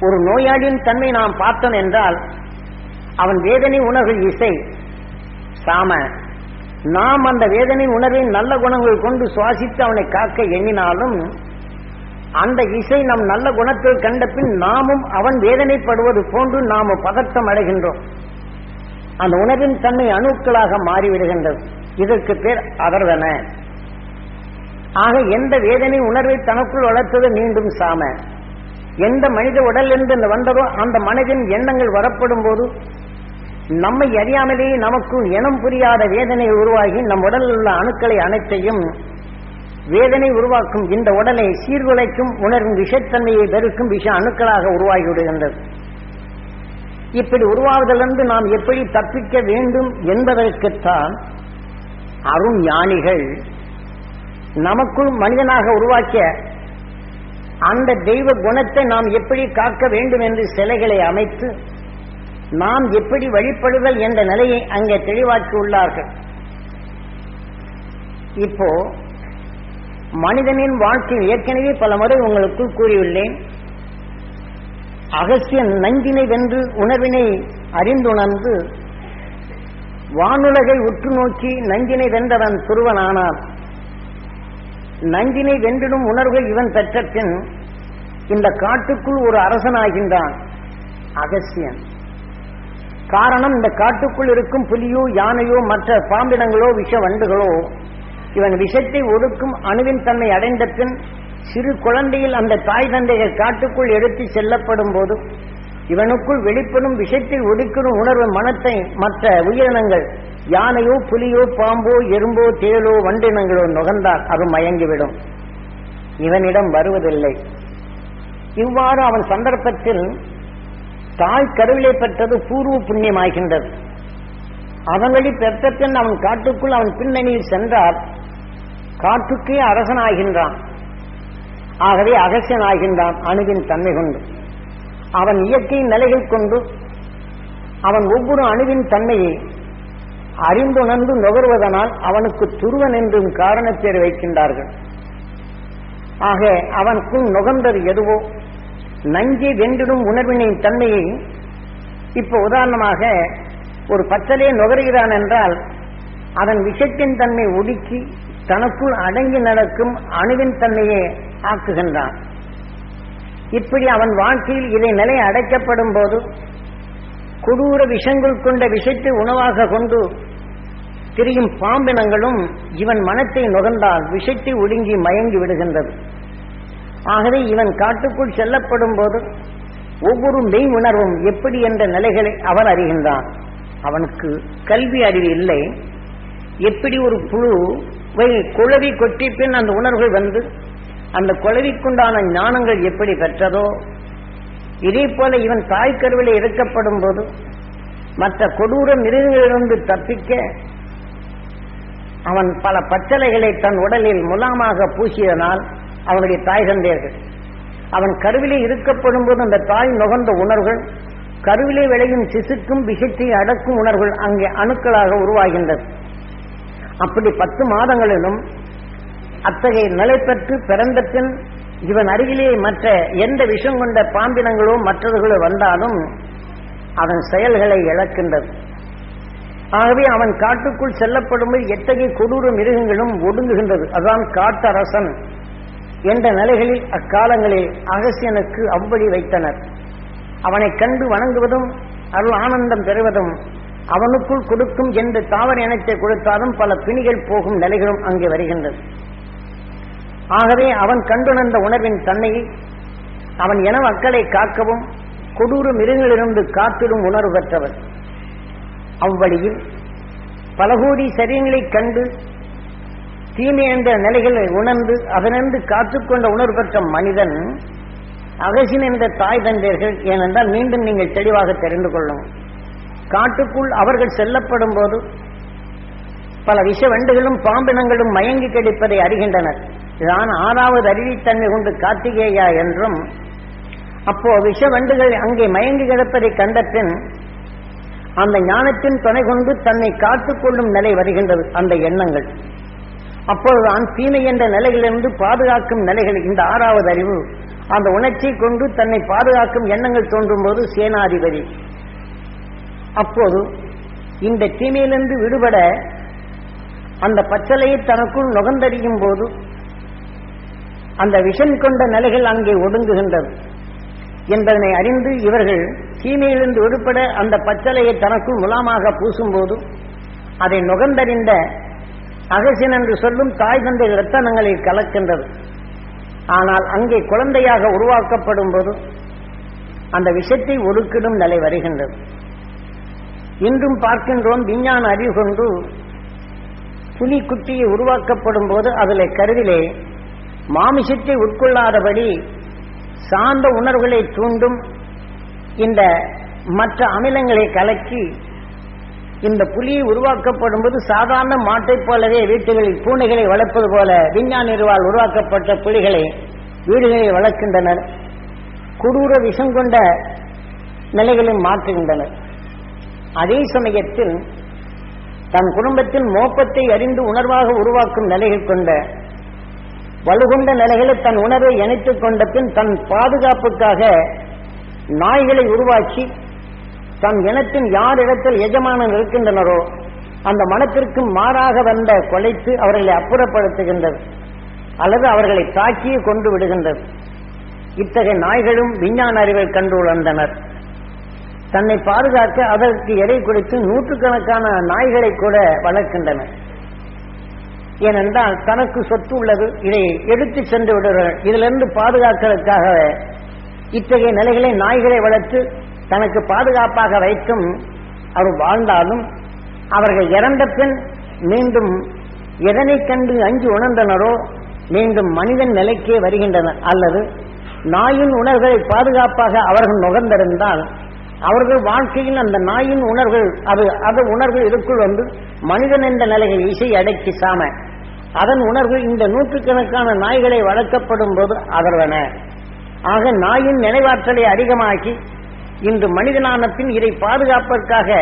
ஒரு நோயாளியின் தன்மை நாம் பார்த்தோம் என்றால் அவன் வேதனை உணர்வு இசை. சாம நாம் அந்த வேதனை உணர்வின் நல்ல குணங்கள் கொண்டு சுவாசித்து அவனை காக்க எண்ணினாலும் அந்த இசை நம் நல்ல குணத்தில் கண்ட பின் நாமும் அவன் வேதனைப்படுவது போன்று நாம் பதட்டம் அடைகின்றோம். அந்த உணர்வின் தன்மை அணுக்களாக மாறிவிடுகின்றது. இதற்கு பேர் அதர்வன. ஆக எந்த வேதனை உணர்வை தனக்குள் வளர்த்தது மீண்டும் சாம. எந்த மனித உடல் என்று வந்ததோ அந்த மனதின் எண்ணங்கள் வரப்படும் போது நம்மை அறியாமலேயே நமக்கு இனம் புரியாத வேதனை உருவாகி நம் உடலில் உள்ள அணுக்களை அனைத்தையும் வேதனை உருவாக்கும் இந்த உடலை சீர்குலைக்கும் உணர்வும் விஷத்தன்மையை பெருக்கும் விஷ அணுக்களாக உருவாகிவிடுகின்றது இப்படி உருவாவதிலிருந்து நாம் எப்படி தப்பிக்க வேண்டும் என்பதற்குத்தான் அருண் ஞானிகள் நமக்குள் மனிதனாக உருவாக்கிய அந்த தெய்வ குணத்தை நாம் எப்படி காக்க வேண்டும் என்று சிலைகளை அமைத்து நாம் எப்படி வழிபடுதல் என்ற நிலையை அங்கே தெளிவாக்கி உள்ளார்கள் இப்போ மனிதனின் வாழ்க்கையில் ஏற்கனவே பல முறை உங்களுக்கு கூறியுள்ளேன். அகசியன் நஞ்சினை வென்று உணர்வினை அறிந்துணர்ந்து வானுலகை உற்று நோக்கி நஞ்சினை வென்றவன் துருவனானான். நஞ்சினை வென்றிடும் உணர்வை இவன் பெற்ற பின் இந்த காட்டுக்குள் ஒரு அரசனாகின்றான். அகசியன். காரணம் இந்த காட்டுக்குள் இருக்கும் புலியோ யானையோ மற்ற பாம்பிடங்களோ விஷ வண்டுகளோ இவன் விஷத்தை ஒடுக்கும் அணுவின் தன்மை அடைந்த பின் சிறு குழந்தையில் அந்த தாய் தந்தைகள் காட்டுக்குள் எடுத்து செல்லப்படும் போது இவனுக்குள் வெளிப்படும் விஷத்தை ஒடுக்கிடும் உணர்வு மனத்தை மற்ற உயிரினங்கள் யானையோ புலியோ பாம்போ எறும்போ தேளோ வண்டினங்களோ நுகர்ந்தால் அது மயங்கிவிடும். இவனிடம் வருவதில்லை. இவ்வாறு அவன் சந்தர்ப்பத்தில் தாய் கருவிலை பெற்றது பூர்வ புண்ணியமாகின்றது அவன் வழி பெற்ற பின் அவன் காட்டுக்குள் அவன் பின்னணியில் சென்றால் காட்டுக்கே அரசனாகின்றான். ஆகவே அகசியனாகின்றான் அணுவின் தன்மை கொண்டு. அவன் இயற்கை நிலைகள் கொண்டு அவன் ஒவ்வொரு அணுவின் தன்மையை அறிந்துணர்ந்து நுகர்வதனால் அவனுக்கு துருவன் என்றும் காரணப்பேர் வைக்கின்றார்கள். ஆக அவனுக்குள் நுகர்ந்தது எதுவோ நஞ்சை வென்றிடும் உணர்வினின் தன்மையை இப்போ உதாரணமாக ஒரு பச்சலே நுகர்கிறான் என்றால் அதன் விஷத்தின் தன்மை ஒடுக்கி தனக்குள் அடங்கி நடக்கும் அணுவின் தன்மையை ஆக்குகின்றான். இப்படி அவன் வாழ்க்கையில் இதை நிலை அடைக்கப்படும் போது கொடூர விஷங்கள் கொண்ட விஷத்தை உணவாக கொண்டு திரியும் பாம்பினங்களும் இவன் மனத்தை நுகர்ந்தால் விஷத்தை ஒடுங்கி மயங்கி விடுகின்றது. ஆகவே இவன் காட்டுக்குள் செல்லப்படும் போது ஒவ்வொரு மெய் உணர்வும் எப்படி என்ற நிலைகளை அவன் அறிகின்றான். அவனுக்கு கல்வி அறிவு இல்லை. எப்படி ஒரு புழு குழவி கொட்டி பின் அந்த உணர்வுகள் வந்து அந்த குழவிக்குண்டான ஞானங்கள் எப்படி பெற்றதோ இதே போல இவன் தாய் கருவில இறக்கப்படும் போது மற்ற கொடூர மிருகங்களிலிருந்து தப்பிக்க அவன் பல பச்சளைகளை தன் உடலில் முலாமாக பூசியதனால் அவனுடைய தாய் தந்தையர்கள். அவன் கருவிலே இருக்கப்படும் போது அந்த தாய் நுகர்ந்த உணர்வுகள் கருவிலே விளையும் சிசுக்கும் விஷத்தை அடக்கும் உணர்வுகள் அங்கே அணுக்களாக உருவாகின்றது அப்படி பத்து மாதங்களிலும் அத்தகைய நிலை பெற்று பிறந்த பின் இவன் அருகிலே மற்ற எந்த விஷம் கொண்ட பாம்பினங்களோ மற்றவர்களோ வந்தாலும் அதன் செயல்களை இழக்கின்றது. ஆகவே அவன் காட்டுக்குள் செல்லப்படும்போது எத்தகைய கொடூர மிருகங்களும் ஒடுங்குகின்றது. அதான் காட்டரசன் என்ற நிலைகளில் அக்காலங்களில் அகசியனுக்கு அவ்வழி வைத்தனர். அவனை கண்டு வணங்குவதும் அருள் ஆனந்தம் பெறுவதும் அவனுக்குள் கொடுக்கும் எந்த தாவர இனத்தை கொடுத்தாலும் பல பிணிகள் போகும் நிலைகளும் அங்கே வருகின்றது. ஆகவே அவன் கண்டுணர்ந்த உணர்வின் தன்மையை அவன் என மக்களை காக்கவும் கொடூர மிருகங்களிலிருந்து காத்திடும் உணர்வு பெற்றவர் அவ்வழியில் பலகோடி சரியங்களை கண்டு தீமை என்ற நிலைகளை உணர்ந்து அதனின்று காத்துக்கொண்ட உணர்வு பெற்ற மனிதன் அகசின் என்ற தாய் தந்தையர்கள் ஏனென்றால் மீண்டும் நீங்கள் தெளிவாக தெரிந்து கொள்ளும் காட்டுக்குள் அவர்கள் செல்லப்படும் போது பல விஷ வண்டுகளும் பாம்பினங்களும் மயங்கி கிடைப்பதை அறிகின்றனர். இதான் ஆறாவது அறிவித்தன்மை கொண்டு கார்த்திகேயா என்றும் அப்போ விஷ வண்டுகள் அங்கே மயங்கி கிடப்பதை கண்ட பின் அந்த ஞானத்தின் துணை கொண்டு தன்னை காத்துக்கொள்ளும் நிலை வருகின்றது அந்த எண்ணங்கள். அப்போதுதான் தீமை என்ற நிலையிலிருந்து பாதுகாக்கும் நிலைகள் இந்த ஆறாவது அறிவு. அந்த உணர்ச்சியை கொண்டு தன்னை பாதுகாக்கும் எண்ணங்கள் தோன்றும் போது சேனாதிபதி. அப்போது இந்த தீமையிலிருந்து விடுபட அந்த பச்சலையை தனக்குள் நுகர்ந்தறியும் போது அந்த விஷம் கொண்ட நிலைகள் அங்கே ஒடுங்குகின்றது. என்பதனை அறிந்து இவர்கள் தீமையிலிருந்து விடுபட அந்த பச்சலையை தனக்குள் முலாமாக பூசும்போது அதை நுகர்ந்தறிந்த அகசின் என்று சொல்லும் தாய் தந்தை ரத்தனங்களை கலக்கின்றது. ஆனால் அங்கே குழந்தையாக உருவாக்கப்படும் போது அந்த விஷத்தை ஒடுக்கிடும் நிலை வருகின்றது. இன்றும் பார்க்கின்றோம் விஞ்ஞான அறிவு கொண்டு புலி குட்டியை உருவாக்கப்படும் போது அதில் கருவிலே மாமிசத்தை உட்கொள்ளாதபடி சார்ந்த உணர்வுகளை தூண்டும் இந்த மற்ற அமிலங்களை கலக்கி இந்த புலி உருவாக்கப்படும் போது சாதாரண மாட்டைப் போலவே வீட்டுகளில் பூனைகளை வளர்ப்பது போல விஞ்ஞானிகளால் உருவாக்கப்பட்ட புலிகளை வீடுகளில் வளர்க்கின்றனர். கொடூர விஷம் கொண்ட நிலைகளில் மாற்றுகின்றனர். அதே சமயத்தில் தன் குடும்பத்தில் மோப்பத்தை அறிந்து உணர்வாக உருவாக்கும் நிலைகள் கொண்ட வலுகொண்ட நிலைகளை தன் உணர்வை இணைத்துக் கொண்ட பின் தன் பாதுகாப்புக்காக நாய்களை உருவாக்கி தன் இனத்தின் யார் இடத்தில் எஜமானன் இருக்கின்றனரோ அந்த மனத்திற்கு மாறாக வந்த கொலைத்து அவர்களை அப்புறப்படுத்துகின்றது அல்லது அவர்களை தாக்கியே கொண்டு விடுகின்றது. இத்தகைய நாய்களும் விஞ்ஞான அறிவை கண்டு உணர்ந்தனர் தன்னை பாதுகாக்க அதற்கு எடை கொடுத்து நூற்றுக்கணக்கான நாய்களை கூட வளர்க்கின்றனர். ஏனென்றால் தனக்கு சொத்து உள்ளது. இதை எடுத்து சென்று விடுகிறார். இதிலிருந்து பாதுகாக்கிறதுக்காக இத்தகைய நிலைகளை நாய்களை வளர்த்து தனக்கு பாதுகாப்பாக வைக்கும் அவர் வாழ்ந்தாலும் அவர்கள் இறந்த பின் மீண்டும் எதனை கண்டு அஞ்சு உணர்ந்தனரோ மீண்டும் மனிதன் நிலைக்கே வருகின்றனர். அல்லது நாயின் உணர்வுகளை பாதுகாப்பாக அவர்கள் நுகர்ந்திருந்தால் அவர்கள் வாழ்க்கையில் அந்த நாயின் உணர்வுகள் அது அது உணர்வு இதுக்குள் வந்து மனிதன் என்ற நிலையில் இசை அடக்கி சாம அதன் உணர்வு இந்த நூற்றுக்கணக்கான நாய்களை வளர்க்கப்படும் போது அதர்வன ஆக நாயின் நினைவாற்றலை அதிகமாக்கி இன்று மனிதனானத்தின் இதை பாதுகாப்பதற்காக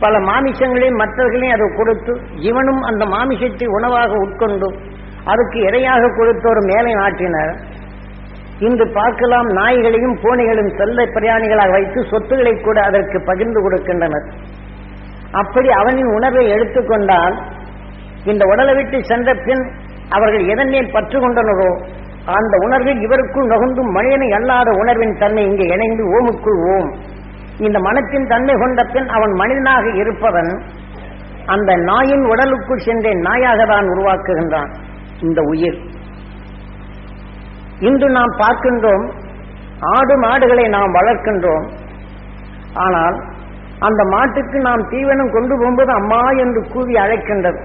பல மாமிசங்களையும் மற்றவர்களையும் அதை கொடுத்து இவனும் அந்த மாமிசத்தை உணவாக உட்கொண்டு அதுக்கு இரையாக கொடுத்து ஒரு மேலை நாட்டினர். இன்று பார்க்கலாம் நாய்களையும் பூனைகளையும் செல்ல பிரயாணிகளாக வைத்து சொத்துக்களை கூட அதற்கு பகிர்ந்து கொடுக்கின்றனர். அப்படி அவனின் உணர்வை எடுத்துக்கொண்டால் இந்த உடலை விட்டு சென்ற பின் அவர்கள் எதன் மேல் பற்று கொண்டனரோ அந்த உணர்வில் இவருக்குள் நகுந்தும் மனிதனை அல்லாத உணர்வின் தன்மை இங்கே இணைந்து ஓமுக்குள் ஓம். இந்த மனத்தின் தன்மை கொண்ட பின் அவன் மனிதனாக இருப்பவன் அந்த நாயின் உடலுக்குள் சென்றே நாயாக தான் உருவாக்குகின்றான் இந்த உயிர். இன்று நாம் பார்க்கின்றோம் ஆடு மாடுகளை நாம் வளர்க்கின்றோம். ஆனால் அந்த மாட்டுக்கு நாம் தீவனம் கொண்டு போகும்போது அம்மா என்று கூவி அழைக்கின்றது.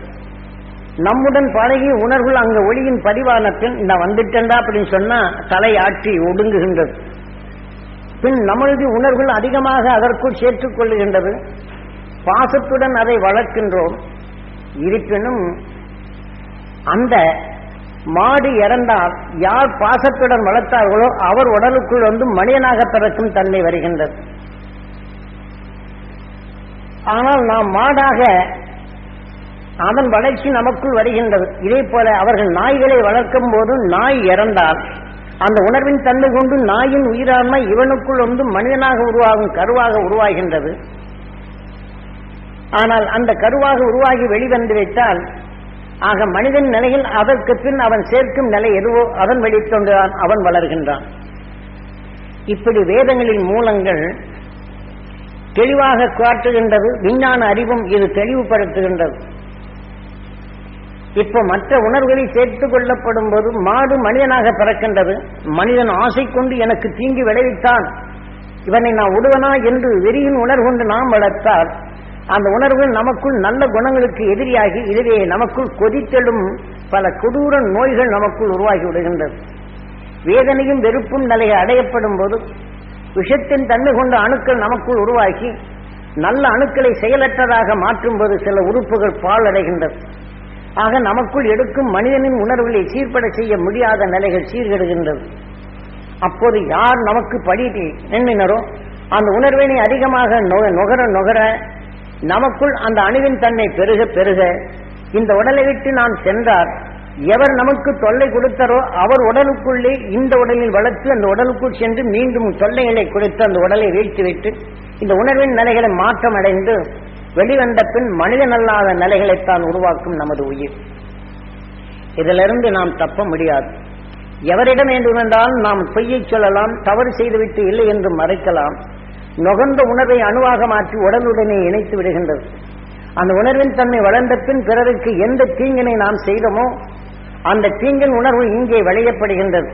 நம்முடன் பழகி உணர்வுகள் அங்க ஒளியின் பதிவானத்தில் நான் வந்துட்டேன்டா அப்படின்னு சொன்னா தலை ஆற்றி ஒடுங்குகின்றது. பின் நம்மளது உணர்வுகள் அதிகமாக அதற்குள் சேர்த்துக் கொள்ளுகின்றது. பாசத்துடன் அதை வளர்க்கின்றோம். இருப்பினும் அந்த மாடு இறந்தால் யார் பாசத்துடன் வளர்த்தார்களோ அவர் உடலுக்குள் வந்து மனிதனாக பிறக்கும் தன்மை வருகின்றது. ஆனால் நாம் மாடாக அதன் வளர்ச்சி நமக்குள் வருகின்றது. இதே போல அவர்கள் நாய்களை வளர்க்கும் போது நாய் இறந்தால் அந்த உணர்வின் தன்மை கொண்டு நாயின் உயிராண்மை இவனுக்குள் வந்து மனிதனாக உருவாகும் கருவாக உருவாகின்றது. ஆனால் அந்த கருவாக உருவாகி வெளிவந்து விட்டால் ஆக மனிதன் நிலையில் அதற்கு பின் அவன் சேர்க்கும் நிலை எதுவோ அதன் வெளித்தொண்டுதான் அவன் வளர்கின்றான். இப்படி வேதங்களின் மூலங்கள் தெளிவாக காட்டுகின்றது. விஞ்ஞான அறிவும் இது தெளிவுபடுத்துகின்றது. இப்ப மற்ற உணர்வுகளில் சேர்த்துக் கொள்ளப்படும் போது மாடு மனிதனாக பிறக்கின்றது. மனிதன் ஆசை கொண்டு எனக்கு தீங்கு விளைவித்தான். இவனை நான் விடுவனா என்று வெறியின் உணர்வு கொண்டு நாம் வளர்த்தால் அந்த உணர்வுகள் நமக்குள் நல்ல குணங்களுக்கு எதிரியாகி இதுவே நமக்குள் கொதித்தெழும் பல கொடூர நோய்கள் நமக்குள் உருவாகி விடுகின்றது. வேதனையும் வெறுப்பும் நிலையை அடையப்படும் போது விஷத்தின் தன்மை கொண்ட அணுக்கள் நமக்குள் உருவாக்கி நல்ல அணுக்களை செயலற்றதாக மாற்றும் போது சில உறுப்புகள் பால் அடைகின்றது ஆக நமக்குள் எடுக்கும் மனிதனின் உணர்வுகளை சீர்பட செய்ய முடியாத நிலைகள் சீர்கெடுகின்றது. அப்போது யார் நமக்கு படி எண்ணினரோ அந்த உணர்வினை அதிகமாக நுக- நுகர நுகர நமக்குள் அந்த அணுவின் தன்மை பெருக பெருக இந்த உடலை விட்டு நான் சென்றார். எவர் நமக்கு தொல்லை கொடுத்தாரோ அவர் உடலுக்குள்ளே இந்த உடலில் வளர்த்து அந்த உடலுக்குள் சென்று மீண்டும் தொல்லைகளை கொடுத்து அந்த உடலை வீழ்த்திவிட்டு இந்த உணர்வின் நிலைகளை மாற்றம் அடைந்து வெளிவந்த பின் மனிதனல்லாத நிலைகளைத்தான் உருவாக்கும் நமது உயிர். இதிலிருந்து நாம் தப்ப முடியாது. எவரிடம் வேண்டுமென்றால் நாம் பொய்யை சொல்லலாம் தவறு செய்துவிட்டு இல்லை என்று மறைக்கலாம். நுகர்ந்த உணர்வை அணுவாக மாற்றி உடலுடனே இணைத்து விடுகின்றது. அந்த உணர்வின் தன்மை வளர்ந்த பின் பிறருக்கு எந்த தீங்கினை நாம் செய்தோமோ அந்த தீங்கின் உணர்வு இங்கே விளையப்படுகின்றது.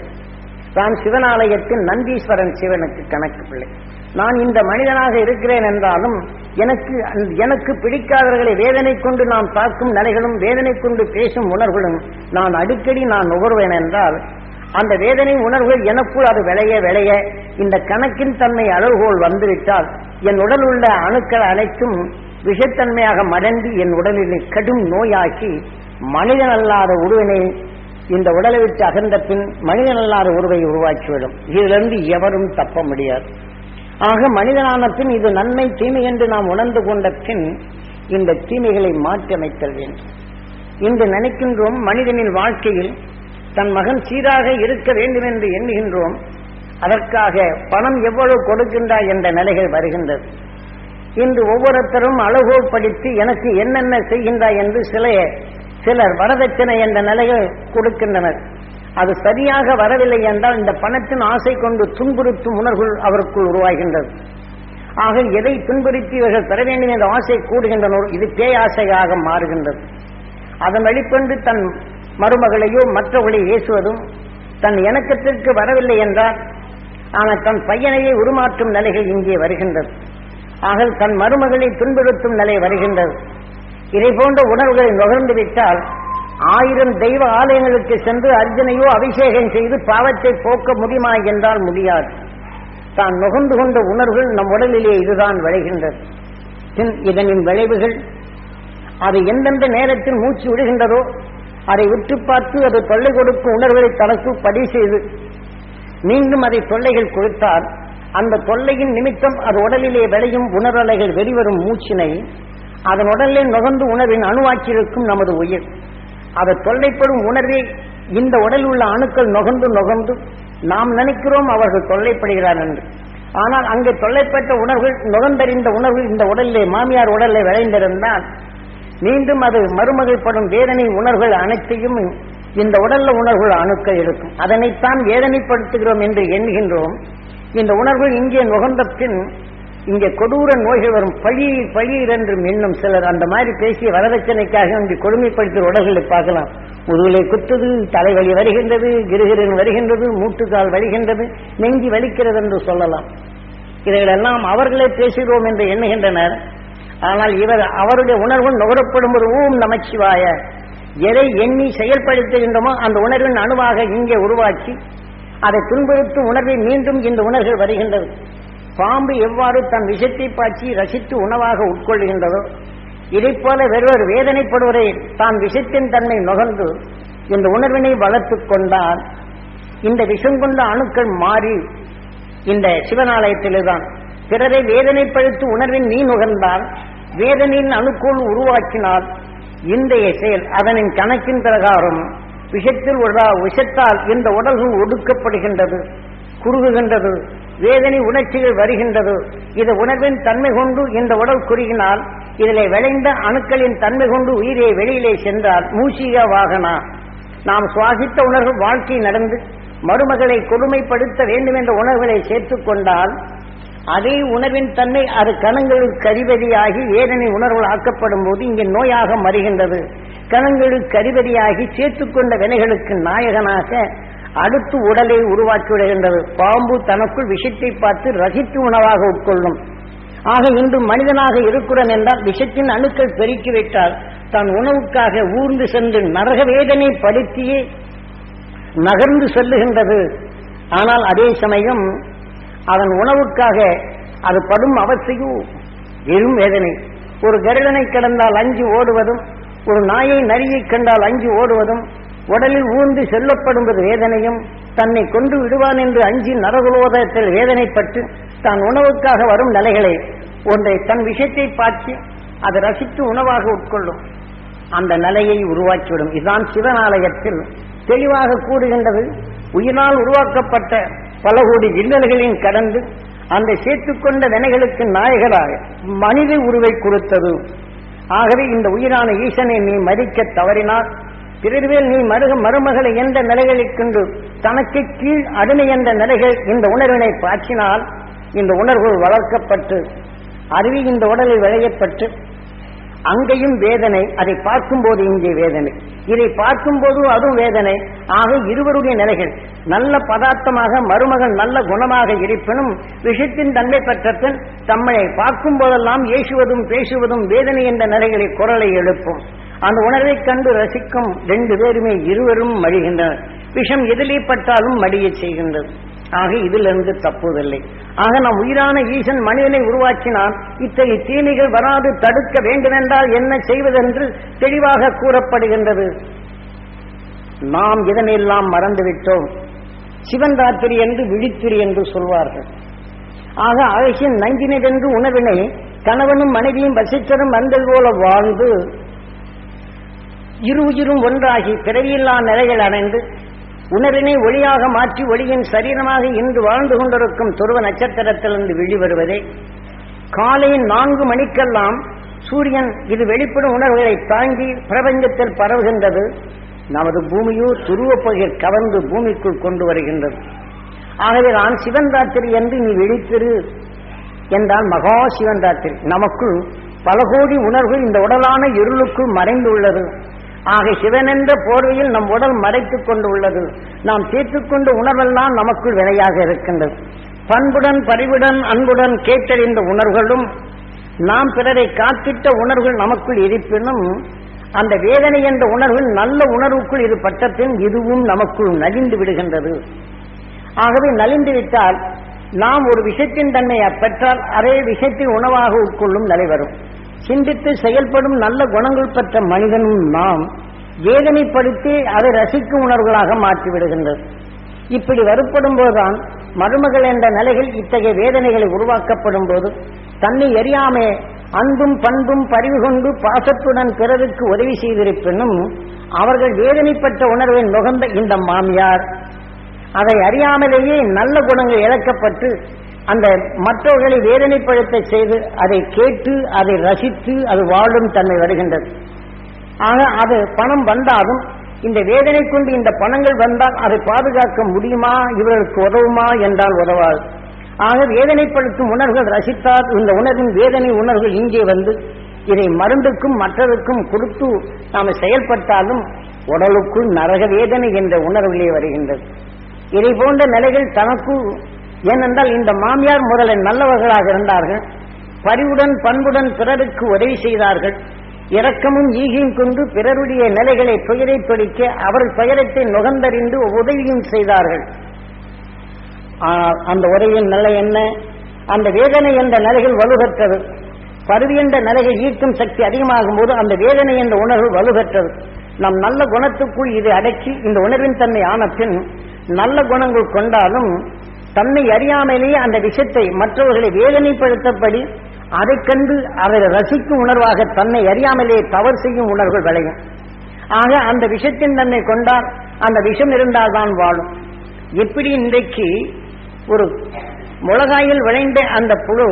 தான் சிவனாலயத்தின் நந்தீஸ்வரன் சிவனுக்கு கணக்கு பிள்ளை. நான் இந்த மனிதனாக இருக்கிறேன் என்றாலும் எனக்கு எனக்கு பிடிக்காதவர்களை வேதனை கொண்டு நாம் தாக்கும் நிலைகளும் வேதனை கொண்டு பேசும் உணர்வுகளும் நான் அடிக்கடி நான் நுகர்வேன் என்றால் அந்த வேதனை உணர்வுகள் எனக்குள் அது விளைய விளைய இந்த கணக்கின் தன்மை அளவுகோல் வந்துவிட்டால் என் உடல் உள்ள அணுக்கள் அனைத்தும் விஷத்தன்மையாக மடங்கி என் உடலினை கடும் நோயாக்கி மனிதன் அல்லாத உருவினை இந்த உடலை விட்டு அகன்ற பின் மனிதனல்லாத உருவை உருவாக்கிவிடும். இதிலிருந்து எவரும் தப்ப முடியாது. ஆக மனிதனான பின் இது நன்மை தீமை என்று நாம் உணர்ந்து கொண்ட பின் இந்த தீமைகளை மாற்றியமைத்தல் வேண்டும். இன்று நினைக்கின்றோம் மனிதனின் வாழ்க்கையில் தன் மகன் சீராக இருக்க வேண்டும் என்று எண்ணுகின்றோம். அதற்காக பணம் எவ்வளவு கொடுக்கின்றாய் என்ற நிலைகள் வருகின்றது. இன்று ஒவ்வொருத்தரும் அழகோ படித்து எனக்கு என்னென்ன செய்கின்றாய் என்று சில சிலர் வரதட்சணை என்ற நிலையை கொடுக்கின்றனர். அது சரியாக வரவில்லை என்றால் இந்த பணத்தின் ஆசை கொண்டு துன்புறுத்தும் உணர்வுகள் அவருக்குள் உருவாகின்றது. ஆக எதை துன்புறுத்தி இவர்கள் பெற வேண்டும் என்ற ஆசை கூடுகின்றனர் இது பேயாசையாக மாறுகின்றது. அதன் வெளிக்கொண்டு தன் மருமகளையோ மற்றவர்களை ஏசுவதும் தன் இணக்கத்திற்கு வரவில்லை என்றால் ஆனால் தன் பையனையே உருமாற்றும் நிலைகள் இங்கே வருகின்றது. ஆக தன் மருமகளை துன்புறுத்தும் நிலை வருகின்றது. இதை போன்ற உணர்வுகளை நுகர்ந்து விட்டால் ஆயிரம் தெய்வ ஆலயங்களுக்கு சென்று அர்ஜுனையோ அபிஷேகம் செய்து பாவத்தை போக்க முடியுமா என்றால் முடியாது. தான் நுகர்ந்து கொண்ட உணர்வுகள் நம் உடலிலே இதுதான் விளைகின்றது. இதனின் விளைவுகள் அது எந்தெந்த நேரத்தில் மூச்சு விடுகின்றதோ அதை உற்று பார்த்து அது தொல்லை கொடுக்கும் உணர்வுகளை தனக்கு படி செய்து மீண்டும் அதை தொல்லைகள் கொடுத்தால் அந்த தொல்லையின் நிமித்தம் அது உடலிலே விளையும் உணர்வலைகள் வெளிவரும் மூச்சினை அதன் உடலே நுகர்ந்து உணர்வின் அணுவாக்கியிருக்கும் நமது உயிர். அதை தொல்லைப்படும் உணர்வே இந்த உடலில் உள்ள அணுக்கள் நுகர்ந்து நுகர்ந்து நாம் நினைக்கிறோம் அவர்கள் தொல்லைப்படுகிறார் என்று. ஆனால் அங்கே தொல்லைப்பட்ட உணர்வுகள் நுகர்ந்தறிந்த உணர்வு இந்த உடலிலே மாமியார் உடலிலே விளைந்திருந்தால் மீண்டும் அது மருமகள்படும் வேதனை உணர்வுகள் அனைத்தையும் இந்த உடல்ல உணர்வுகள் அணுக்கள் இருக்கும் அதனைத்தான் வேதனைப்படுத்துகிறோம் என்று எண்ணுகின்றோம். இந்த உணர்வுகள் இங்கே நுகர்ந்த பின் இங்கே கொடூர நோய்கள் வரும். பழி பழியர் என்று இன்னும் சிலர். அந்த மாதிரி பேசிய வரதட்சணைக்காக இங்கே கொடுமைப்படுத்துகிற உடல்களை பார்க்கலாம். முதுகலை குத்துது தலைவலி வருகின்றது கிருகிரன் வருகின்றது மூட்டுக்கால் வருகின்றது நெஞ்சி வலிக்கிறது என்று சொல்லலாம். இதைகளெல்லாம் அவர்களே பேசுகிறோம் என்று எண்ணுகின்றனர். ஆனால் இவர் அவருடைய உணர்வு நுகரப்படும் ஒரு ஊம் நமச்சிவாய. எதை எண்ணி செயல்படுத்துகின்றோமோ அந்த உணர்வின் அணுவாக இங்கே உருவாக்கி அதை துன்புறுத்தும் உணர்வை மீண்டும் இந்த உணர்வு வருகின்றது. பாம்பு எவ்வாறு தன் விஷத்தை பாய்ச்சி ரசித்து உணவாக உட்கொள்கின்றதோ இதைப் போல வெறுவர் வேதனைப்படுவரை தான் விஷத்தின் தன்மை நுகர்ந்து இந்த உணர்வினை வளர்த்துக் கொண்டால் இந்த விஷம் கொண்ட அணுக்கள் மாறி இந்த சிவனாலயத்தில்தான். பிறரை வேதனைப்படுத்தி உணர்வின் நீ நுகர்ந்தால் வேதனையின் அணுக்கோள் உருவாக்கினால் இன்றைய செயல் அதனின் கணக்கின் பிரகாரம் விஷத்தில் விஷத்தால் இந்த உடல்கள் ஒடுக்கப்படுகின்றது. குறுகுகின்றது. வேதனை உணர்ச்சிகள் வருகின்றது. இது உணர்வின் தன்மை கொண்டு இந்த உடல் குறுகினால் இதிலே விளைந்த அணுக்களின் தன்மை கொண்டு உயிரை வெளியிலே சென்றால் மூஷிகா வாகனா. நாம் சுவாசித்த உணர்வு வாழ்க்கை நடந்து மருமகளை கொடுமைப்படுத்த வேண்டும் என்ற உணர்வுகளை சேர்த்துக் கொண்டால் அதே உணர்வின் தன்மை அது கணங்களுக்கு கரிபதியாகி வேதனை உணர்வுகள் ஆக்கப்படும் போது இங்கே நோயாக மறுகின்றது. கணங்களுக்கு கரிபதியாகி சேர்த்துக்கொண்ட வினைகளுக்கு நாயகனாக அடுத்து உடலை உருவாக்கி விடுகின்றது பாம்பு தனக்குள் விஷத்தை பார்த்து ரசித்து உணவாக உட்கொள்ளும். ஆக இன்று மனிதனாக இருக்கிறோம் என்றால் விஷத்தின் அணுக்கள் பெருக்கிவிட்டால் தான் உணவுக்காக ஊர்ந்து சென்று நரக வேதனை படுத்தியே நகர்ந்து செல்லுகின்றது. ஆனால் அதே சமயம் அதன் உணவுக்காக அது படும் அவசியம் எரும் வேதனை. ஒரு கருடனை கிடந்தால் அஞ்சு ஓடுவதும் ஒரு நாயை நரியை கண்டால் அஞ்சு ஓடுவதும் உடலில் ஊர்ந்து செல்லப்படுவது வேதனையும் தன்னை கொண்டு விடுவான் என்று அஞ்சி நரகுலோதத்தில் வேதனைப்பட்டு தான் உணவுக்காக வரும் நிலைகளை ஒன்றை தன் விஷயத்தை பார்த்து அதை ரசித்து உணவாக உட்கொள்ளும். அந்த நிலையை உருவாக்கிவிடும். இதுதான் சிவனாலயத்தில் தெளிவாக கூறுகின்றது. உயிரால் உருவாக்கப்பட்ட பல கோடி ஜில்லல்களையும் கடந்து அந்த சேர்த்துக்கொண்ட வினைகளுக்கு நாயகராக மனித உருவை கொடுத்தது. ஆகவே இந்த உயிரான ஈசனை நீ மதிக்க தவறினால் பிறர்வேல் நீ மருக மருமகளை என்ற நிலைகளைக் தனக்கு கீழ் அடிமை என்ற நிலைகள் இந்த உணர்வினை பாய்ச்சினால் இந்த உணர்வு வளர்க்கப்பட்டு அருவி இந்த உடலில் விளையப்பட்டு அங்கேயும் வேதனை அதை பார்க்கும்போது இங்கே வேதனை. இதை பார்க்கும்போது அதுவும் வேதனை. ஆக இருவருடைய நிலைகள் நல்ல பதார்த்தமாக மருமகன் நல்ல குணமாக இருப்பினும் விஷத்தின் தன்மை பெற்றத்தன் தம்மை பார்க்கும் போதெல்லாம் ஏசுவதும் பேசுவதும் வேதனை என்ற நிலைகளை குரலை எழுப்பும். அந்த உணர்வை கண்டு ரசிக்கும் ரெண்டு பேருமே இருவரும் மடிகின்றனர். விஷம் எதிலே பட்டாலும் மடியச் செய்கின்றது. ஆக இதிலிருந்து தப்புவதில்லை. ஆக நாம் உயிரான ஈசன் மனிதனை உருவாக்கினால் இத்தகைய தீமைகள் வராது தடுக்க வேண்டுமென்றால் என்ன செய்வதென்று தெளிவாக கூறப்படுகின்றது. நாம் இதனையெல்லாம் மறந்துவிட்டோம். சிவன் ராத்திரி என்று விழித்திரி என்று சொல்வார்கள். ஆக அழகின் நஞ்சினதென்று உணவினை கணவனும் மனைவியும் வசிச்சரும் வந்தது போல வாழ்ந்து இரு உயிரும் ஒன்றாகி பிறவியில்லா நிலைகள் அடைந்து உணர்வினை ஒளியாக மாற்றி ஒளியின் சரீரமாக இன்று வாழ்ந்து கொண்டிருக்கும் துருவ நட்சத்திரத்திலிருந்து வெளிவருவதே. காலை நான்கு மணிக்கெல்லாம் சூரியன் இது வெளிப்படும் உணர்வுகளை தாங்கி பிரபஞ்சத்தில் பரவுகின்றது. நமது பூமியோ துருவப்பகிர் கவர்ந்து பூமிக்குள் கொண்டு வருகின்றது. ஆகவே நான் சிவன் ராத்திரி என்று நீ விழித்திரு என்றால் மகா சிவன் ராத்திரி நமக்குள் பல கோடி உணர்வுகள் இந்த உடலான இருளுக்குள் மறைந்துள்ளது ஆக சிவன் என்ற போர்வையில் நம் உடல் மறைத்துக் கொண்டு உள்ளது. நாம் தீர்த்துக்கொண்டு உணர்வெல்லாம் நமக்குள் வினையாக இருக்கின்றது. பண்புடன் பரிவுடன் அன்புடன் கேட்டறிந்த உணர்வுகளும் நாம் பிறரை காத்திட்ட உணர்வுகள் நமக்குள் இருப்பினும் அந்த வேதனை என்ற உணர்வு நல்ல உணர்வுக்குள் இது பட்டத்தின் இதுவும் நமக்குள் நலிந்து விடுகின்றது. ஆகவே நலிந்து விட்டால் நாம் ஒரு விஷயத்தின் தன்மையை பெற்றால் அதே விஷயத்தின் உணவாக உட்கொள்ளும் நிலை வரும். சிந்தித்து செயல்படும் நல்ல குணங்கள் பெற்ற மனிதனும் நாம் வேதனைப்படுத்தி அதை ரசிக்கும் உணர்வுகளாக மாற்றிவிடுகின்றது இப்படி வருப்படும் போதுதான் மருமகள் என்ற நிலைகள் இத்தகைய வேதனைகளை உருவாக்கப்படும் போது தன்னை எரியாமே அன்பும் பண்பும் பறிவு கொண்டு பாசத்துடன் பிறருக்கு உதவி செய்திருப்பினும் அவர்கள் வேதனைப்பட்ட உணர்வை நுகர்ந்த இந்த மாமியார் அதை அறியாமலேயே நல்ல குணங்கள் இழக்கப்பட்டு அந்த மற்றவர்களை வேதனைப்படுத்த செய்து அதை கேட்டு அதை ரசித்து அது வாழும் தன்மை வருகின்றது. ஆக அது பணம் வந்தாலும் இந்த வேதனை கொண்டு இந்த பணங்கள் வந்தால் அதை பாதுகாக்க முடியுமா இவர்களுக்கு உதவுமா என்றால் உதவாது. ஆக வேதனைப்படுத்தும் உணர்வுகள் ரசித்தால் இந்த உணர்வின் வேதனை உணர்வுகள் இங்கே வந்து இதை மருந்துக்கும் மற்றதுக்கும் கொடுத்து நாம் செயல்பட்டாலும் உடலுக்குள் நரக வேதனை என்ற உணர்விலே வருகின்றது. இதை போன்ற நிலைகள் தனக்கு ஏனென்றால் இந்த மாமியார் முதல்ல நல்லவர்களாக இருந்தார்கள். பரிவுடன் பண்புடன் பிறருக்கு உதவி செய்தார்கள். இரக்கமும் ஈகியும் கொண்டு பிறருடைய நிலைகளை துயரை பிடிக்க அவர்கள் பெயரத்தை நுகர்ந்தறிந்து உதவியும் செய்தார்கள். ஆனால் அந்த உரையின் நிலை என்ன? அந்த வேதனை என்ற நிலைகள் வலுகற்றது பருவி என்ற நிலைகள் ஈர்க்கும் சக்தி அதிகமாகும் போது அந்த வேதனை என்ற உணர்வு வலுகற்றது நம் நல்ல குணத்துக்குள் இதை அடக்கி இந்த உணர்வின் தன்மை ஆன பின் நல்ல குணங்கள் கொண்டாலும் தன்னை அறியாமலேயே அந்த விஷயத்தை மற்றவர்களை வேதனைப்படுத்தபடி அதைக் கண்டு அதை ரசிக்கும் உணர்வாக தன்னை அறியாமலே தவறு செய்யும் உணர்வுகள் விளையும். ஆக அந்த விஷத்தின் தன்னை கொண்டால் அந்த விஷம் இருந்தால் தான் வாழும். எப்படி இன்றைக்கு ஒரு முளகாயில் விளைந்த அந்த புழு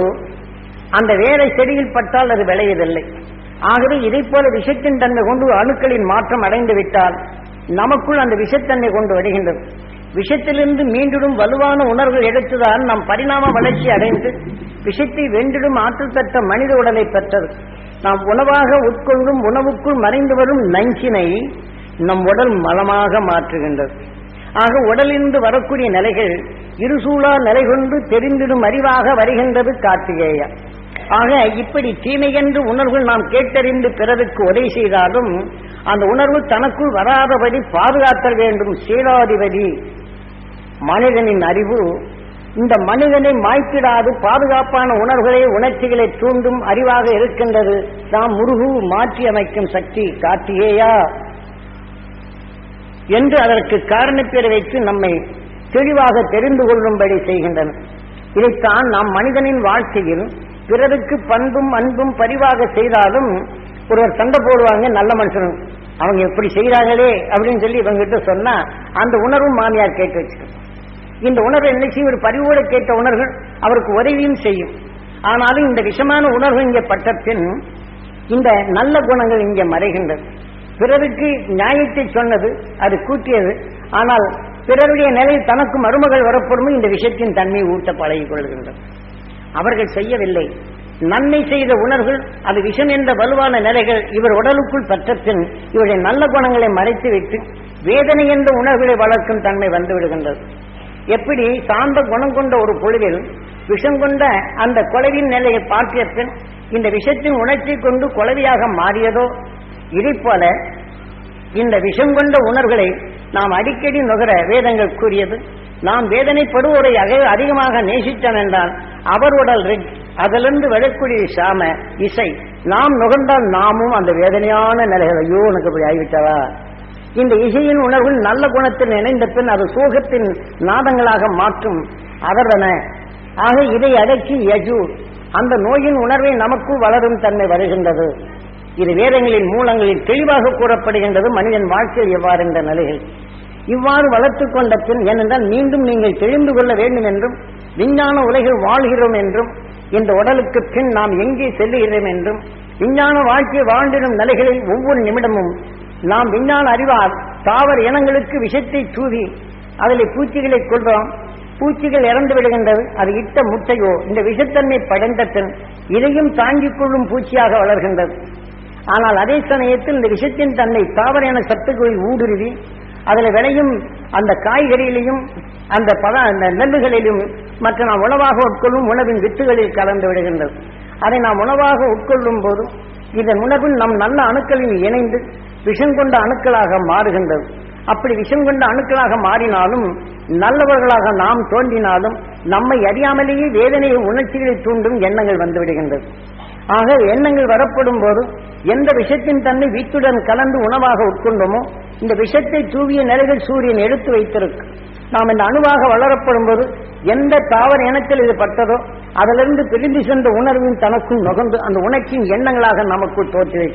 அந்த வேலை செடியில் பட்டால் அது விளையதில்லை ஆகவே இதை போல விஷத்தின் தன்மை கொண்டு அணுக்களின் மாற்றம் அடைந்து விட்டால் நமக்குள் அந்த விஷத்தன்மை கொண்டு வருகின்றது. விஷத்திலிருந்து மீண்டும் வலுவான உணர்வுகள் எடுத்துதான் நாம் பரிணாம வளர்ச்சி அடைந்து விஷத்தை வென்றிடும் ஆற்றல் பெற்ற மனித உடலை பெற்றது. நாம் உணவாக உட்கொள்ளும் உணவுக்குள் மறைந்து வரும் நஞ்சினை நம் உடல் மலமாக மாற்றுகின்றது. ஆக உடலிருந்து வரக்கூடிய நிலைகள் இருசூழா நிலை கொண்டு தெரிந்திடும் அறிவாக வருகின்றது கார்த்திகேயா. ஆக இப்படி தீமையென்று உணர்வுகள் நாம் கேட்டறிந்து பிறருக்கு உதவி செய்தாலும் அந்த உணர்வு தனக்குள் வராதபடி பாதுகாத்தல் வேண்டும். சீலாதிபதி மனிதனின் அறிவு இந்த மனிதனை மாய்த்திடாது பாதுகாப்பான உணர்வுகளை உணர்ச்சிகளை தூண்டும் அறிவாக இருக்கின்றது. நாம் முருகு மாற்றி அமைக்கும் சக்தி காட்டியேயா? என்று அதற்கு காரணப்பேரை வைத்து நம்மை தெளிவாக தெரிந்து கொள்ளும்படி செய்கின்றன. இதைத்தான் நாம் மனிதனின் வாழ்க்கையில் பிறருக்கு பண்பும் அன்பும் பரிவாக செய்தாலும் ஒருவர் சண்டை போடுவாங்க நல்ல மனுஷன். அவங்க எப்படி செய்கிறாங்களே அப்படின்னு சொல்லி இவங்க கிட்ட சொன்னா அந்த உணர்வும் மாமியார் கேட்டு வச்சுக்கணும். இந்த உணர்வு என்ன ஒரு பரிவோடு கேட்ட உணர்வுகள் அவருக்கு உதவியும் செய்யும். ஆனாலும் இந்த விஷமான உணர்வு இங்கே பட்ட பின் இந்த நல்ல குணங்கள் இங்கே மறைகின்றது பிறருக்கு நியாயத்தை சொன்னது அது கூட்டியது. ஆனால் பிறருடைய நிலையில் தனக்கு மருமகள் வரப்படும் இந்த விஷயத்தின் தன்மையை ஊட்ட பழகிக் கொள்கின்றது அவர்கள் செய்யவில்லை. நன்மை செய்த உணர்வுகள் அது விஷம் என்ற வலுவான நிலைகள் இவர் உடலுக்குள் பற்ற பின் இவருடைய நல்ல குணங்களை மறைத்து விட்டு வேதனை என்ற உணர்வுகளை வளர்க்கும் தன்மை வந்துவிடுகின்றது எப்படி சார்ந்த குணம் கொண்ட ஒரு பொழுதில் விஷம் கொண்ட அந்த குலவின் நிலையை பார்க்கிய பின் இந்த விஷத்தின் உணர்ச்சி கொண்டு கொலவியாக மாறியதோ? இதைப் போல இந்த விஷம் கொண்ட உணர்வுகளை நாம் அடிக்கடி நுகர வேதங்கள் கூறியது. நாம் வேதனைப்படுவோரை அக- அதிகமாக நேசித்தோம் என்றால் அவர் உடல் ரெட் அதிலிருந்து விழக்கூடிய சாம இசை நாம் நுகர்ந்தால் நாமும் அந்த வேதனையான நிலைகள் ஐயோ எனக்கு இப்படி இந்த இசையின் உணர்வில் நல்ல குணத்தில் இணைந்த பின் அது சோகத்தின் நாதங்களாக மாற்றும். அதர்வன ஆக இதை அடக்கி யஜு அந்த நோயின் உணர்வை நமக்கு வளரும் தன்மை வருகின்றது. இது வேதங்களின் மூலங்களில் தெளிவாக கூறப்படுகின்றது மனிதன் வாழ்க்கையில் எவ்வாறு என்ற நிலைகள் இவ்வாறு வளர்த்துக் கொண்ட பின் ஏனென்றால் மீண்டும் நீங்கள் தெரிந்து கொள்ள வேண்டும் என்றும் விஞ்ஞான உலகில் வாழ்கிறோம் என்றும் இந்த உடலுக்கு பின் நாம் எங்கே செல்லுகிறோம் என்றும் விஞ்ஞான வாழ்க்கை வாழ்ந்திடும் நிலைகளில் ஒவ்வொரு நிமிடமும் நாம் விஞ்ஞான அறிவால் தாவர இனங்களுக்கு விஷத்தை தூவி அதில் பூச்சிகளை கொள்றோம் பூச்சிகள் இறந்து விடுகின்றது. அது இட்ட முட்டையோ இந்த விஷத்தன்மை படைந்தத்தன் இதையும் தாங்கிக் கொள்ளும் பூச்சியாக வளர்கின்றது. ஆனால் அதே சமயத்தில் இந்த விஷத்தின் தன்னை தாவர என சத்துக்களில் ஊடுருவி அதில் விளையும் அந்த காய்கறியிலையும் அந்த பத அந்த நெல்லுகளிலும் மற்ற நாம் உணவாக உட்கொள்ளும் உணவின் வித்துகளில் கலந்து விடுகின்றது. அதை நாம் உணவாக உட்கொள்ளும் போது இதன் உணவில் நம் நல்ல அணுக்களில் இணைந்து விஷம் கொண்ட அணுக்களாக மாறுகின்றது. அப்படி விஷம் கொண்ட அணுக்களாக மாறினாலும் நல்லவர்களாக நாம் தோன்றினாலும் நம்மை அறியாமலேயே வேதனையை உணர்ச்சிகளை தூண்டும் எண்ணங்கள் வந்துவிடுகின்றது. ஆக எண்ணங்கள் வரப்படும் போது எந்த விஷத்தின் தன்னை வீட்டுடன் கலந்து உணவாக உட்கொண்டோமோ இந்த விஷத்தை தூவிய நிலைகள் சூரியன் எடுத்து வைத்திருக்கு நாம் இந்த அணுவாக வளரப்படும் போது எந்த தாவர இனத்தில் இது பட்டதோ அதிலிருந்து பிரிந்து சென்ற உணர்வின் தனக்கும் நுகர்ந்து அந்த உணர்ச்சியின் எண்ணங்களாக நமக்கு தோற்றி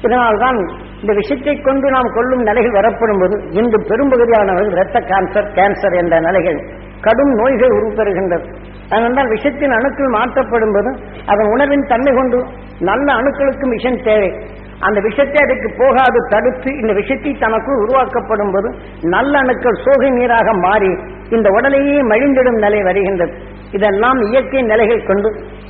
இதனால்தான் இந்த விஷயத்தை கொண்டு நாம் கொள்ளும் நிலைகள் வரப்படும் போது இன்று பெரும்பகுதியானவர்கள் இரத்த கேன்சர் கேன்சர் என்ற நிலைகள் கடும் நோய்கள் உருப்பெறுகின்றது அதனால் விஷத்தின் அணுக்கள் மாற்றப்படும் போது அதன் உணர்வின் தன்மை கொண்டு நல்ல அணுக்களுக்கும் விஷம் தேவை. அந்த விஷத்தை அதுக்கு போகாது தடுத்து இந்த விஷத்தை தனக்குள் உருவாக்கப்படும் போது நல்ல அணுக்கள் சோகை நீராக மாறி இந்த உடலையே மழிந்திடும் நிலை வருகின்றது. இதெல்லாம் இயற்கை நிலைகள் கொண்டு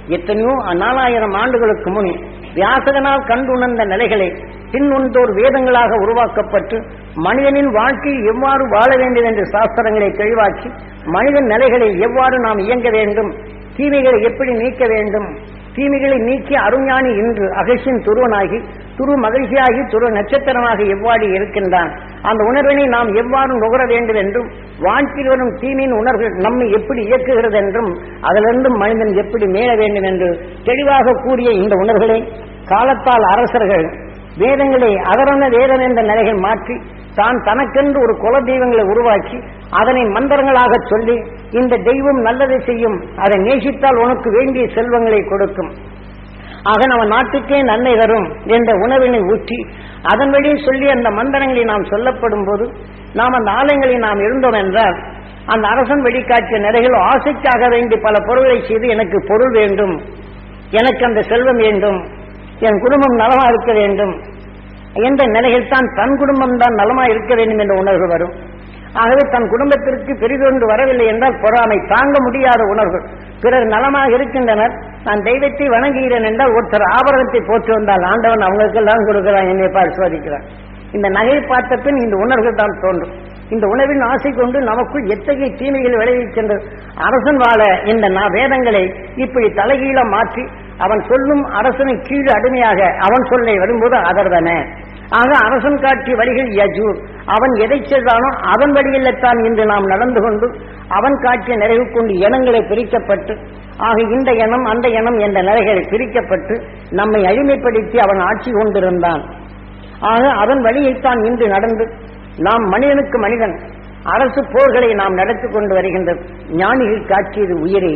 எத்தனையோ நாலாயிரம் ஆண்டுகளுக்கு முன் வியாசகனால் கண்டுணர்ந்த நிலைகளை பின்னுண்டோர் வேதங்களாக உருவாக்கப்பட்டு மனிதனின் வாழ்க்கையில் எவ்வாறு வாழ வேண்டும் என்று சாஸ்திரங்களை தெளிவாக்கி மனிதன் நிலைகளை எவ்வாறு நாம் இயங்க வேண்டும் தீமைகளை எப்படி நீக்க வேண்டும் தீமைகளை நீக்கி அருஞானி இன்று அகசின் துருவனாகி துரு மகிழ்ச்சியாகி துரு நட்சத்திரமாக எவ்வாறு இருக்கின்றான்? அந்த உணர்வினை நாம் எவ்வாறு நுகர வேண்டும் என்றும் வாழ்க்கையில் வரும் தீமையின் உணர்வு நம்மை எப்படி இயக்குகிறது என்றும் அதிலிருந்தும் மனிதன் எப்படி மேல வேண்டும் என்று தெளிவாக கூறிய இந்த உணர்வுகளை காலத்தால் அரசர்கள் வேதங்களை அகரண வேதம் என்ற நிலைகள் மாற்றி தான் தனக்கென்று ஒரு குல தெய்வங்களை உருவாக்கி அதனை மந்திரங்களாக சொல்லி இந்த தெய்வம் நல்லதை செய்யும் அதை நேசித்தால் உனக்கு வேண்டிய செல்வங்களை கொடுக்கும். ஆக நம்ம நாட்டுக்கே நன்மை தரும் என்ற உணவினை ஊற்றி அதன் வழியும் சொல்லி அந்த மந்திரங்களை நாம் சொல்லப்படும் போது நாம் அந்த ஆலயங்களை நாம் இருந்தோம் என்றால் அந்த அரசன் வெளிக்காட்டிய நிலைகள் ஆசைக்காக வேண்டி பல பொருள்களை செய்து எனக்கு பொருள் வேண்டும் எனக்கு அந்த செல்வம் வேண்டும். என் குடும்பம் நலமா இருக்க வேண்டும் என்ற நிலையில் தான் தன் குடும்பம் தான் நலமா இருக்க வேண்டும் என்ற உணர்வு வரும். ஆகவே தன் குடும்பத்திற்கு பெரிதொன்று வரவில்லை என்றால் பொறாமை தாங்க முடியாத உணர்வு. பிறர் நலமாக இருக்கின்றனர். நான் தெய்வத்தை வணங்குகிறேன் என்றால் ஒருத்தர் ஆபரணத்தை போற்று வந்தால் ஆண்டவன் அவங்களுக்கெல்லாம் கொடுக்கிறான் என்னை பரிசோதிக்கிறான் இந்த நகை பார்த்த பின் இந்த உணர்வு தான் தோன்றும். இந்த உணவின் ஆசை கொண்டு நமக்குள் எத்தகைய தீமைகள் விளைவிக்கின்றது அரசன் வாழ இந்த வேதங்களை இப்படி தலைகீழ மாற்றி அவன் சொல்லும் அரசனை கீழ் அடிமையாக அவன் சொல்லை வரும்போது அதர்வன ஆக அரசன் காட்டிய வழிகள் யஜூர். அவன் எதை செய்தானோ அவன் வழியில்தான் இன்று நாம் நடந்து கொண்டு அவன் காட்டிய நிறைவு கொண்டு இனங்களை பிரிக்கப்பட்டு ஆக இந்த இனம் அந்த இனம் என்ற நிலைகளை பிரிக்கப்பட்டு நம்மை அடிமைப்படுத்தி அவன் ஆட்சி கொண்டிருந்தான். ஆக அதன் வழியைத்தான் இன்று நடந்து நாம் மனிதனுக்கு மனிதன் அரசு போர்களை நாம் நடத்தி கொண்டு வருகின்ற ஞானிகள் காட்டியது உயிரை.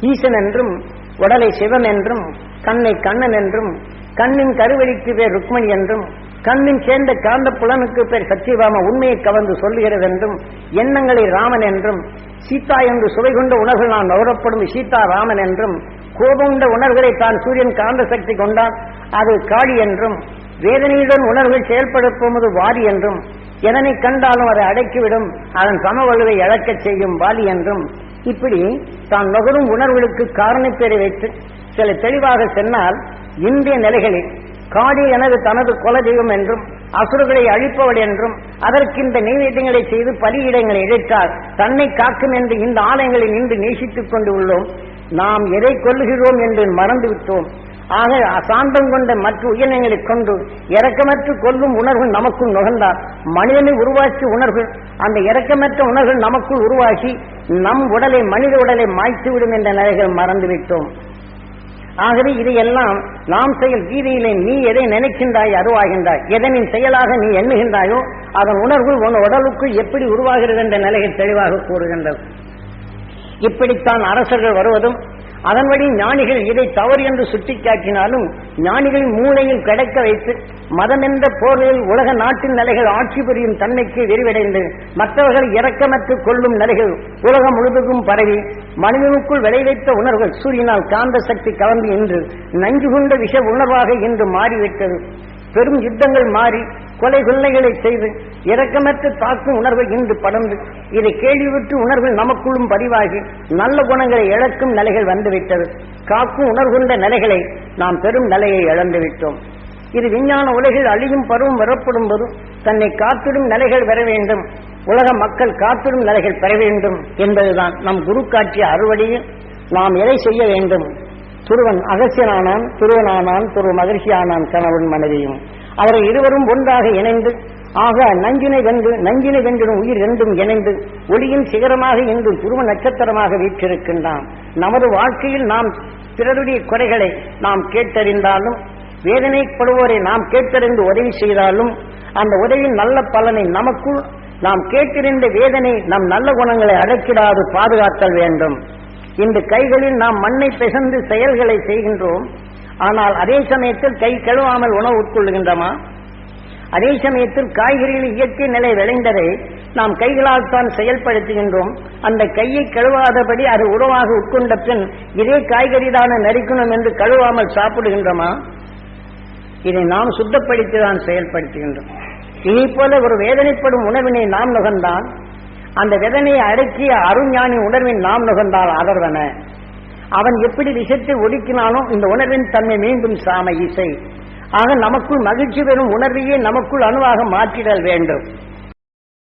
ஈசன் என்றும் உடலை சிவன் என்றும் கண்ணை கண்ணன் என்றும் கண்ணின் கருவெளிக்கு பேர் ருக்மணி என்றும் கண்ணின் சேர்ந்த காந்த புலனுக்கு பேர் சத்தியபாம உண்மையை கவர்ந்து சொல்லுகிறது என்றும் எண்ணங்களை ராமன் என்றும் சீதா என்று சுவை கொண்ட உணர்வுகள் நான் நுகரப்படும் சீதா ராமன் என்றும் கோபமுண்ட உணர்வுகளை தான் சூரியன் காந்த சக்தி கொண்டான் அது காளி என்றும் வேதனையுடன் உணர்வுகள் செயல்படுத்துவது வாரி என்றும் எதனை கண்டாலும் அதை அடக்கிவிடும் அதன் சமவலுவை இழக்கச் செய்யும் வாலி என்றும் இப்படி தான் நுகரும் உணர்வுகளுக்கு காரணப்பேரை வைத்து சில தெளிவாக சென்னால் இந்திய நிலைகளில் காடி எனது தனது குலதெய்வம் என்றும் அசுரர்களை அழிப்பவள் என்றும் அதற்கு இந்த நைவேத்தியங்களை செய்து பலியிடங்களை இழைத்தால் தன்னை காக்கும் என்று இந்த ஆலயங்களில் நின்று நேசித்துக் கொண்டு உள்ளோம். நாம் எதை கொள்ளுகிறோம் என்று மறந்துவிட்டோம். ஆக சாந்தம் கொண்ட மற்ற உயிரினங்களைக் கொண்டு இறக்கமற்று கொல்லும் உணர்வு நமக்குள் நுகர்ந்தார் மனிதனை உருவாக்கி உணர்வு அந்த இறக்கமற்ற உணர்வு நமக்குள் உருவாக்கி நம் உடலை மனித உடலை மாய்த்துவிடும் என்ற நிலைகள் மறந்துவிட்டோம். ஆகவே இதையெல்லாம் நாம் செயல் கீதையிலே நீ எதை நினைக்கின்றாய் அருவாகின்றாய் எதனின் செயலாக நீ எண்ணுகின்றாயோ அதன் உணர்வு உன் உடலுக்குள் எப்படி உருவாகிறது என்ற நிலையை தெளிவாக கூறுகின்றது இப்படித்தான் அரசர்கள் வருவதும் அதன்படி ஞானிகள் இதை தவறு என்று சுட்டிக்காட்டினாலும் ஞானிகளின் மூளையில் கிடைக்க வைத்து மதம் என்ற உலக நாட்டின் நிலைகள் ஆட்சி புரியும் தன்மைக்கு விரிவடைந்து மற்றவர்கள் இரக்கமற்று கொள்ளும் நிலைகள் உலகம் முழுவதும் பரவி மனிதனுக்குள் விளைவித்த உணர்வுகள் சூரியனால் காந்த சக்தி கலந்து இன்று நஞ்சு கொண்ட விஷ உணர்வாக இன்று மாறிவிட்டது. பெரும் யுத்தங்கள் மாறி கொலை கொள்ளைகளை செய்து இரக்கமற்று தாக்கும் உணர்வை இன்று படர்ந்து. இதை கேள்விவிட்டு உணர்வு நமக்குள்ளும் பதிவாகி நல்ல குணங்களை இழக்கும் நிலைகள் வந்துவிட்டது. காக்கும் உணர்வுண்ட நிலைகளை நாம் பெரும் நிலையை இழந்துவிட்டோம் இது விஞ்ஞான உலகில் அழியும் பருவம் வரப்படும் போது தன்னை காத்திடும் நிலைகள் வர வேண்டும். உலக மக்கள் காத்திடும் நிலைகள் பெற வேண்டும் என்பதுதான் நம் குரு காட்டிய அறுவடையில் நாம் எதை செய்ய வேண்டும்? துருவன் அகசியனானான் துருவனானான் துருவ மகிழ்ச்சியானான் கணவன் மனைவியும். அவர்கள் இருவரும் ஒன்றாக இணைந்து ஆக நஞ்சினை வென்று நஞ்சினை வென்றிடும் உயிர் ரெண்டும் இணைந்து ஒளியின் சிகரமாக இன்று துருவ நட்சத்திரமாக வீற்றிருக்கின்றான். நமது வாழ்க்கையில் நாம் பிறருடைய குறைகளை நாம் கேட்டறிந்தாலும் வேதனைப்படுவோரை நாம் கேட்டறிந்து உதவி செய்தாலும் அந்த உதவியின் நல்ல பலனை நமக்குள் நாம் கேட்டிருந்த வேதனை நம் நல்ல குணங்களை அடக்கிடாது பாதுகாத்தல் வேண்டும். இந்த கைகளில் நாம் மண்ணை பிசைந்து செயல்களை செய்கின்றோம். ஆனால் அதே சமயத்தில் கை கழுவாமல் உணவு உட்கொள்ளுகின்றமா? அதே சமயத்தில் காய்கறிகள் இயற்கை நிலை விளைந்ததை நாம் கைகளால் தான் செயல்படுத்துகின்றோம். அந்த கையை கழுவாதபடி அது உணவாக உட்கொண்ட பின் இதே காய்கறி தானே நறுக்கணும் என்று கழுவாமல் சாப்பிடுகின்றோமா? இதை நாம் சுத்தப்படுத்தி தான் செயல்படுத்துகின்றோம். இனி போல ஒரு வேதனைப்படும் உணவினை நாம் நுகர்ந்தால் அந்த வேதனையை அடக்கிய அருஞானி உணர்வின் நாம் நுகர்ந்தால் அதர்வன அவன் எப்படி விஷத்தை ஒடுக்கினானோ இந்த உணர்வின் தன்மை மீண்டும் சாம இசை. ஆக நமக்குள் மகிழ்ச்சி பெறும் உணர்வையே நமக்குள் அணுவாக மாற்றிடல் வேண்டும்.